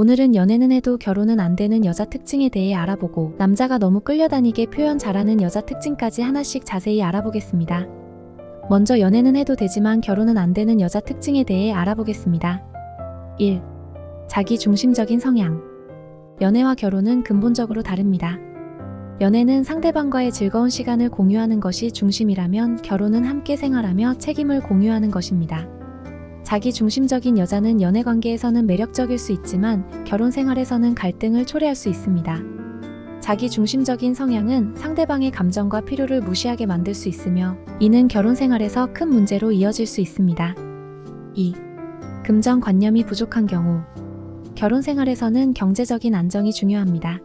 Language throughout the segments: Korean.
오늘은 연애는 해도 결혼은 안 되는 여자 특징에 대해 알아보고 남자가 너무 끌려다니게 표현 잘하는 여자 특징까지 하나씩 자세히 알아보겠습니다. 먼저 연애는 해도 되지만 결혼은 안 되는 여자 특징에 대해 알아보겠습니다. 1. 자기 중심적인 성향. 연애와 결혼은 근본적으로 다릅니다. 연애는 상대방과의 즐거운 시간을 공유하는 것이 중심이라면 결혼은 함께 생활하며 책임을 공유하는 것입니다. 자기 중심적인 여자는 연애 관계에서는 매력적일 수 있지만 결혼 생활에서는 갈등을 초래할 수 있습니다. 자기 중심적인 성향은 상대방의 감정과 필요를 무시하게 만들 수 있으며 이는 결혼 생활에서 큰 문제로 이어질 수 있습니다. 2. 금전관념이 부족한 경우 결혼 생활에서는 경제적인 안정이 중요합니다.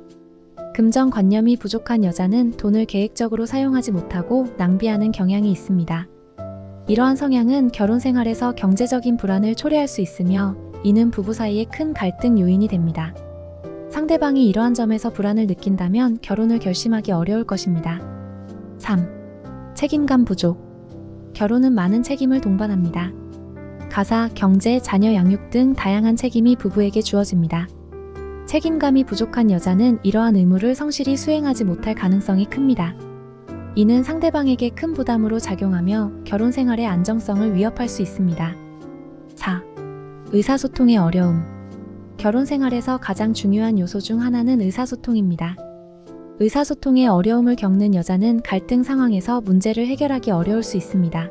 금전관념이 부족한 여자는 돈을 계획적으로 사용하지 못하고 낭비하는 경향이 있습니다. 이러한 성향은 결혼 생활에서 경제적인 불안을 초래할 수 있으며 이는 부부 사이에 큰 갈등 요인이 됩니다. 상대방이 이러한 점에서 불안을 느낀다면 결혼을 결심하기 어려울 것입니다. 3. 책임감 부족. 결혼은 많은 책임을 동반합니다. 가사, 경제, 자녀 양육 등 다양한 책임이 부부에게 주어집니다. 책임감이 부족한 여자는 이러한 의무를 성실히 수행하지 못할 가능성이 큽니다. 이는 상대방에게 큰 부담으로 작용하며 결혼 생활의 안정성을 위협할 수 있습니다. 4. 의사소통의 어려움. 결혼 생활에서 가장 중요한 요소 중 하나는 의사소통입니다. 의사소통의 어려움을 겪는 여자는 갈등 상황에서 문제를 해결하기 어려울 수 있습니다.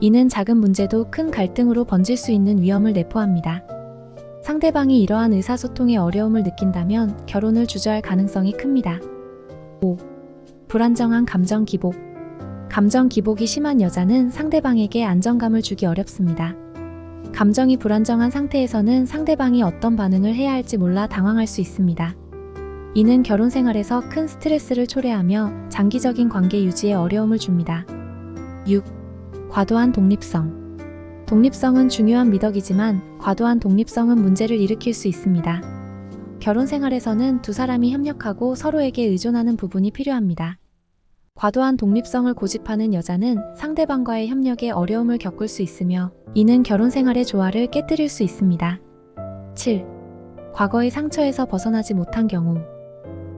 이는 작은 문제도 큰 갈등으로 번질 수 있는 위험을 내포합니다. 상대방이 이러한 의사소통의 어려움을 느낀다면 결혼을 주저할 가능성이 큽니다. 5. 불안정한 감정 기복. 감정 기복이 심한 여자는 상대방에게 안정감을 주기 어렵습니다. 감정이 불안정한 상태에서는 상대방이 어떤 반응을 해야 할지 몰라 당황할 수 있습니다. 이는 결혼 생활에서 큰 스트레스를 초래하며 장기적인 관계 유지에 어려움을 줍니다. 6. 과도한 독립성. 독립성은 중요한 미덕이지만 과도한 독립성은 문제를 일으킬 수 있습니다. 결혼 생활에서는 두 사람이 협력하고 서로에게 의존하는 부분이 필요합니다. 과도한 독립성을 고집하는 여자는 상대방과의 협력에 어려움을 겪을 수 있으며 이는 결혼 생활의 조화를 깨뜨릴 수 있습니다. 7. 과거의 상처에서 벗어나지 못한 경우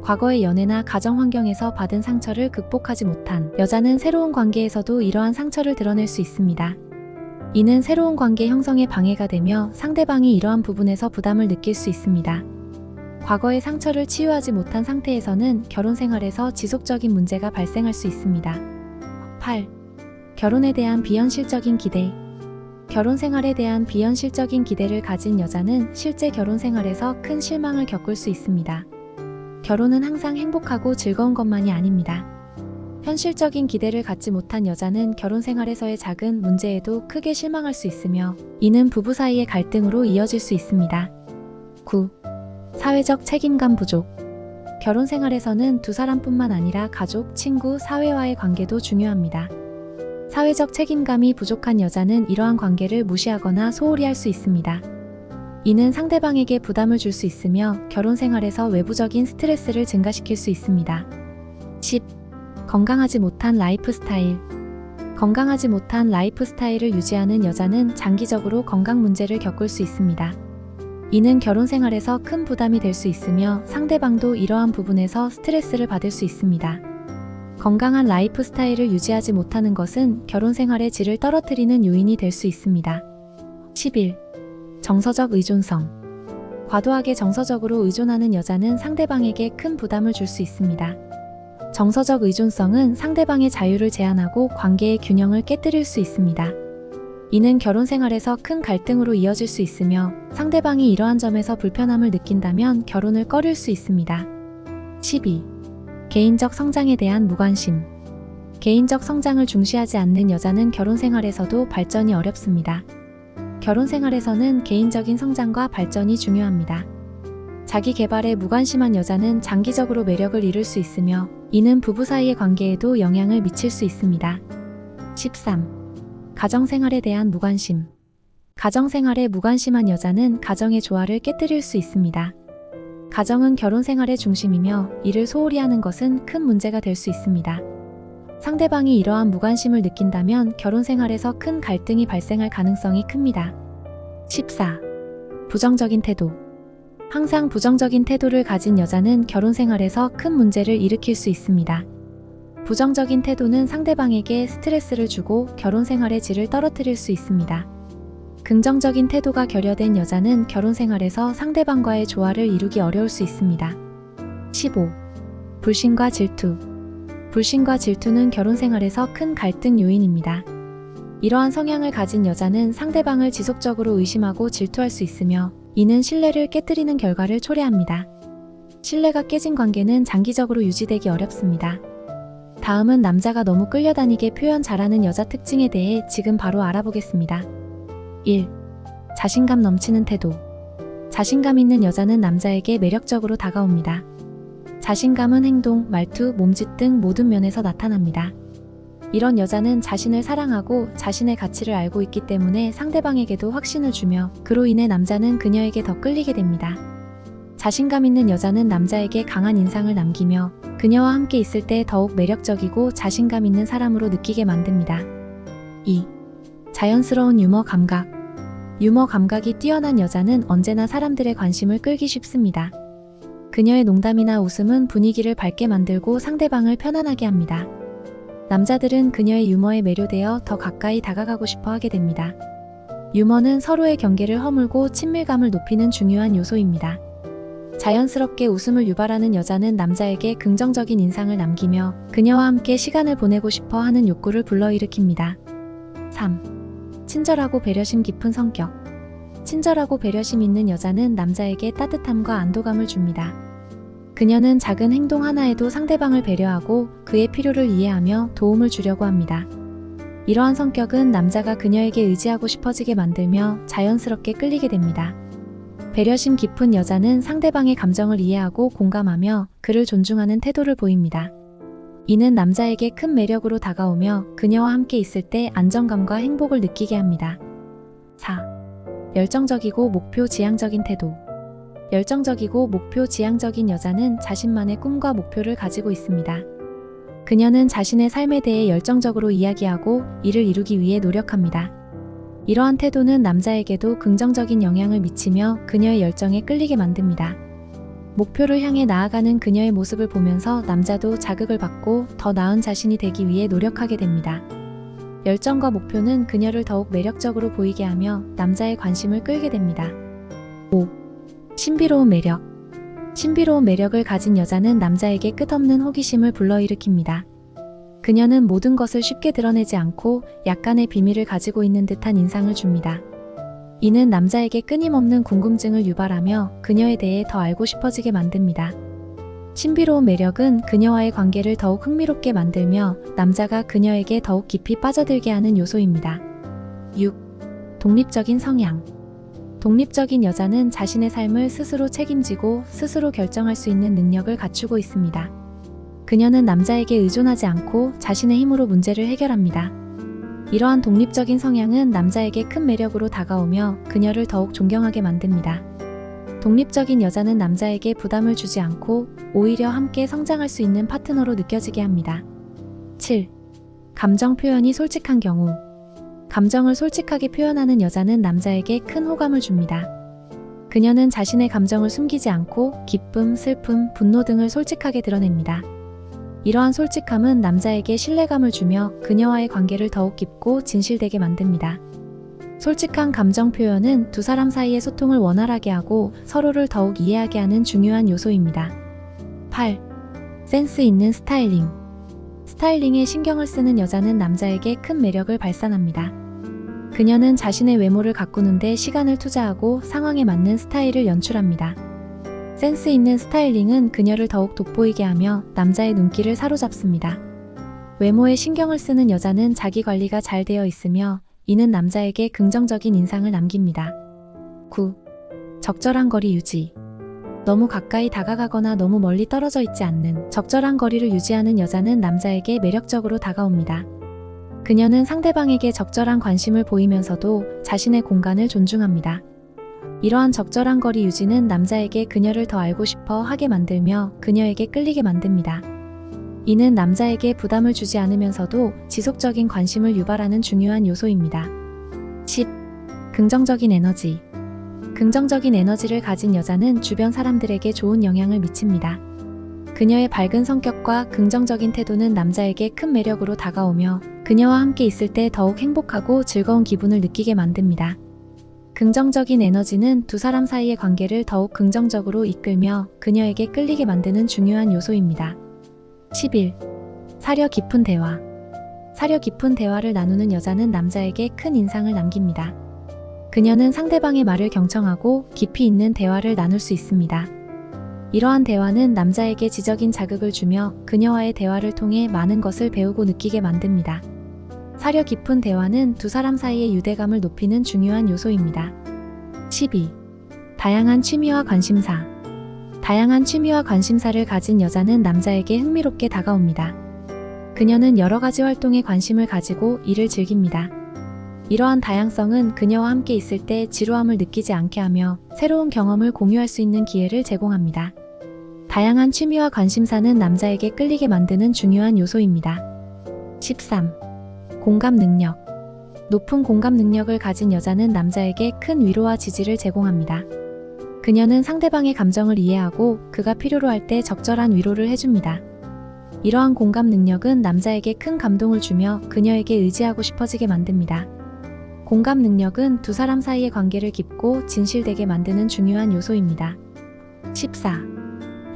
과거의 연애나 가정 환경에서 받은 상처를 극복하지 못한 여자는 새로운 관계에서도 이러한 상처를 드러낼 수 있습니다. 이는 새로운 관계 형성에 방해가 되며 상대방이 이러한 부분에서 부담을 느낄 수 있습니다. 과거의 상처를 치유하지 못한 상태에서는 결혼 생활에서 지속적인 문제가 발생할 수 있습니다. 8. 결혼에 대한 비현실적인 기대. 결혼 생활에 대한 비현실적인 기대를 가진 여자는 실제 결혼 생활에서 큰 실망을 겪을 수 있습니다. 결혼은 항상 행복하고 즐거운 것만이 아닙니다. 현실적인 기대를 갖지 못한 여자는 결혼 생활에서의 작은 문제에도 크게 실망할 수 있으며 이는 부부 사이의 갈등으로 이어질 수 있습니다. 9. 사회적 책임감 부족. 결혼 생활에서는 두 사람뿐만 아니라 가족, 친구, 사회와의 관계도 중요합니다. 사회적 책임감이 부족한 여자는 이러한 관계를 무시하거나 소홀히 할 수 있습니다. 이는 상대방에게 부담을 줄 수 있으며 결혼 생활에서 외부적인 스트레스를 증가시킬 수 있습니다. 10. 건강하지 못한 라이프 스타일. 건강하지 못한 라이프 스타일을 유지하는 여자는 장기적으로 건강 문제를 겪을 수 있습니다. 이는 결혼 생활에서 큰 부담이 될 수 있으며 상대방도 이러한 부분에서 스트레스를 받을 수 있습니다. 건강한 라이프 스타일을 유지하지 못하는 것은 결혼 생활의 질을 떨어뜨리는 요인이 될 수 있습니다. 11. 정서적 의존성. 과도하게 정서적으로 의존하는 여자는 상대방에게 큰 부담을 줄 수 있습니다. 정서적 의존성은 상대방의 자유를 제한하고 관계의 균형을 깨뜨릴 수 있습니다. 이는 결혼 생활에서 큰 갈등으로 이어질 수 있으며 상대방이 이러한 점에서 불편함을 느낀다면 결혼을 꺼릴 수 있습니다. 12. 개인적 성장에 대한 무관심. 개인적 성장을 중시하지 않는 여자는 결혼 생활에서도 발전이 어렵습니다. 결혼 생활에서는 개인적인 성장과 발전이 중요합니다. 자기 개발에 무관심한 여자는 장기적으로 매력을 잃을 수 있으며 이는 부부 사이의 관계에도 영향을 미칠 수 있습니다. 13. 가정생활에 대한 무관심. 가정생활에 무관심한 여자는 가정의 조화를 깨뜨릴 수 있습니다. 가정은 결혼 생활의 중심이며 이를 소홀히 하는 것은 큰 문제가 될 수 있습니다. 상대방이 이러한 무관심을 느낀다면 결혼 생활에서 큰 갈등이 발생할 가능성이 큽니다. 14. 부정적인 태도. 항상 부정적인 태도를 가진 여자는 결혼 생활에서 큰 문제를 일으킬 수 있습니다. 부정적인 태도는 상대방에게 스트레스를 주고 결혼 생활의 질을 떨어뜨릴 수 있습니다. 긍정적인 태도가 결여된 여자는 결혼 생활에서 상대방과의 조화를 이루기 어려울 수 있습니다. 15. 불신과 질투. 불신과 질투는 결혼 생활에서 큰 갈등 요인입니다. 이러한 성향을 가진 여자는 상대방을 지속적으로 의심하고 질투할 수 있으며 이는 신뢰를 깨뜨리는 결과를 초래합니다. 신뢰가 깨진 관계는 장기적으로 유지되기 어렵습니다. 다음은 남자가 너무 끌려다니게 표현 잘하는 여자 특징에 대해 지금 바로 알아보겠습니다. 1. 자신감 넘치는 태도. 자신감 있는 여자는 남자에게 매력적으로 다가옵니다. 자신감은 행동, 말투, 몸짓 등 모든 면에서 나타납니다. 이런 여자는 자신을 사랑하고 자신의 가치를 알고 있기 때문에 상대방에게도 확신을 주며 그로 인해 남자는 그녀에게 더 끌리게 됩니다. 자신감 있는 여자는 남자에게 강한 인상을 남기며 그녀와 함께 있을 때 더욱 매력적이고 자신감 있는 사람으로 느끼게 만듭니다. 2. 자연스러운 유머 감각. 유머 감각이 뛰어난 여자는 언제나 사람들의 관심을 끌기 쉽습니다. 그녀의 농담이나 웃음은 분위기를 밝게 만들고 상대방을 편안하게 합니다. 남자들은 그녀의 유머에 매료되어 더 가까이 다가가고 싶어 하게 됩니다. 유머는 서로의 경계를 허물고 친밀감을 높이는 중요한 요소입니다. 자연스럽게 웃음을 유발하는 여자는 남자에게 긍정적인 인상을 남기며 그녀와 함께 시간을 보내고 싶어 하는 욕구를 불러일으킵니다. 3. 친절하고 배려심 깊은 성격. 친절하고 배려심 있는 여자는 남자에게 따뜻함과 안도감을 줍니다. 그녀는 작은 행동 하나에도 상대방을 배려하고 그의 필요를 이해하며 도움을 주려고 합니다. 이러한 성격은 남자가 그녀에게 의지하고 싶어지게 만들며 자연스럽게 끌리게 됩니다. 배려심 깊은 여자는 상대방의 감정을 이해하고 공감하며 그를 존중하는 태도를 보입니다. 이는 남자에게 큰 매력으로 다가오며 그녀와 함께 있을 때 안정감과 행복을 느끼게 합니다. 4. 열정적이고 목표 지향적인 태도. 열정적이고 목표 지향적인 여자는 자신만의 꿈과 목표를 가지고 있습니다. 그녀는 자신의 삶에 대해 열정적으로 이야기하고 이를 이루기 위해 노력합니다. 이러한 태도는 남자에게도 긍정적인 영향을 미치며 그녀의 열정에 끌리게 만듭니다. 목표를 향해 나아가는 그녀의 모습을 보면서 남자도 자극을 받고 더 나은 자신이 되기 위해 노력하게 됩니다. 열정과 목표는 그녀를 더욱 매력적으로 보이게 하며 남자의 관심을 끌게 됩니다. 5. 신비로운 매력. 신비로운 매력을 가진 여자는 남자에게 끝없는 호기심을 불러일으킵니다. 그녀는 모든 것을 쉽게 드러내지 않고 약간의 비밀을 가지고 있는 듯한 인상을 줍니다. 이는 남자에게 끊임없는 궁금증을 유발하며 그녀에 대해 더 알고 싶어지게 만듭니다. 신비로운 매력은 그녀와의 관계를 더욱 흥미롭게 만들며 남자가 그녀에게 더욱 깊이 빠져들게 하는 요소입니다. 6. 독립적인 성향. 독립적인 여자는 자신의 삶을 스스로 책임지고 스스로 결정할 수 있는 능력을 갖추고 있습니다. 그녀는 남자에게 의존하지 않고 자신의 힘으로 문제를 해결합니다. 이러한 독립적인 성향은 남자에게 큰 매력으로 다가오며 그녀를 더욱 존경하게 만듭니다. 독립적인 여자는 남자에게 부담을 주지 않고 오히려 함께 성장할 수 있는 파트너로 느껴지게 합니다. 7. 감정 표현이 솔직한 경우. 감정을 솔직하게 표현하는 여자는 남자에게 큰 호감을 줍니다. 그녀는 자신의 감정을 숨기지 않고 기쁨, 슬픔, 분노 등을 솔직하게 드러냅니다. 이러한 솔직함은 남자에게 신뢰감을 주며 그녀와의 관계를 더욱 깊고 진실되게 만듭니다. 솔직한 감정 표현은 두 사람 사이의 소통을 원활하게 하고 서로를 더욱 이해하게 하는 중요한 요소입니다. 8. 센스 있는 스타일링. 스타일링에 신경을 쓰는 여자는 남자에게 큰 매력을 발산합니다. 그녀는 자신의 외모를 가꾸는데 시간을 투자하고 상황에 맞는 스타일을 연출합니다. 센스 있는 스타일링은 그녀를 더욱 돋보이게 하며 남자의 눈길을 사로잡습니다. 외모에 신경을 쓰는 여자는 자기 관리가 잘 되어 있으며 이는 남자에게 긍정적인 인상을 남깁니다. 9. 적절한 거리 유지. 너무 가까이 다가가거나 너무 멀리 떨어져 있지 않는 적절한 거리를 유지하는 여자는 남자에게 매력적으로 다가옵니다. 그녀는 상대방에게 적절한 관심을 보이면서도 자신의 공간을 존중합니다. 이러한 적절한 거리 유지는 남자에게 그녀를 더 알고 싶어 하게 만들며 그녀에게 끌리게 만듭니다. 이는 남자에게 부담을 주지 않으면서도 지속적인 관심을 유발하는 중요한 요소입니다. 10. 긍정적인 에너지. 긍정적인 에너지를 가진 여자는 주변 사람들에게 좋은 영향을 미칩니다. 그녀의 밝은 성격과 긍정적인 태도는 남자에게 큰 매력으로 다가오며 그녀와 함께 있을 때 더욱 행복하고 즐거운 기분을 느끼게 만듭니다. 긍정적인 에너지는 두 사람 사이의 관계를 더욱 긍정적으로 이끌며 그녀에게 끌리게 만드는 중요한 요소입니다. 11. 사려 깊은 대화. 사려 깊은 대화를 나누는 여자는 남자에게 큰 인상을 남깁니다. 그녀는 상대방의 말을 경청하고 깊이 있는 대화를 나눌 수 있습니다. 이러한 대화는 남자에게 지적인 자극을 주며 그녀와의 대화를 통해 많은 것을 배우고 느끼게 만듭니다. 사려 깊은 대화는 두 사람 사이의 유대감을 높이는 중요한 요소입니다. 12. 다양한 취미와 관심사. 다양한 취미와 관심사를 가진 여자는 남자에게 흥미롭게 다가옵니다. 그녀는 여러 가지 활동에 관심을 가지고 이를 즐깁니다. 이러한 다양성은 그녀와 함께 있을 때 지루함을 느끼지 않게 하며 새로운 경험을 공유할 수 있는 기회를 제공합니다. 다양한 취미와 관심사는 남자에게 끌리게 만드는 중요한 요소입니다. 13. 공감 능력. 높은 공감 능력을 가진 여자는 남자에게 큰 위로와 지지를 제공합니다. 그녀는 상대방의 감정을 이해하고 그가 필요로 할 때 적절한 위로를 해줍니다. 이러한 공감 능력은 남자에게 큰 감동을 주며 그녀에게 의지하고 싶어지게 만듭니다. 공감 능력은 두 사람 사이의 관계를 깊고 진실되게 만드는 중요한 요소입니다. 14.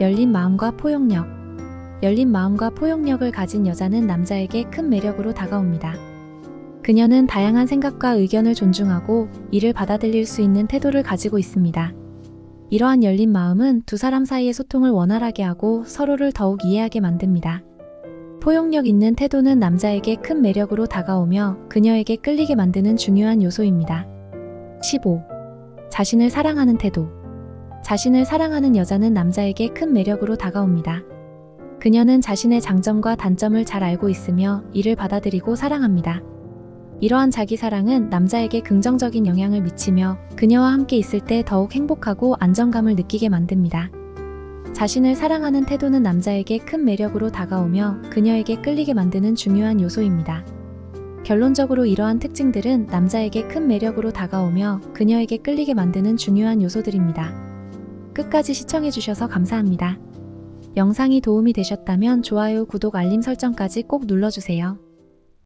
열린 마음과 포용력. 열린 마음과 포용력을 가진 여자는 남자에게 큰 매력으로 다가옵니다. 그녀는 다양한 생각과 의견을 존중하고 이를 받아들일 수 있는 태도를 가지고 있습니다. 이러한 열린 마음은 두 사람 사이의 소통을 원활하게 하고 서로를 더욱 이해하게 만듭니다. 포용력 있는 태도는 남자에게 큰 매력으로 다가오며 그녀에게 끌리게 만드는 중요한 요소입니다. 15. 자신을 사랑하는 태도. 자신을 사랑하는 여자는 남자에게 큰 매력으로 다가옵니다. 그녀는 자신의 장점과 단점을 잘 알고 있으며 이를 받아들이고 사랑합니다. 이러한 자기 사랑은 남자에게 긍정적인 영향을 미치며 그녀와 함께 있을 때 더욱 행복하고 안정감을 느끼게 만듭니다. 자신을 사랑하는 태도는 남자에게 큰 매력으로 다가오며 그녀에게 끌리게 만드는 중요한 요소입니다. 결론적으로 이러한 특징들은 남자에게 큰 매력으로 다가오며 그녀에게 끌리게 만드는 중요한 요소들입니다. 끝까지 시청해주셔서 감사합니다. 영상이 도움이 되셨다면 좋아요, 구독, 알림 설정까지 꼭 눌러주세요.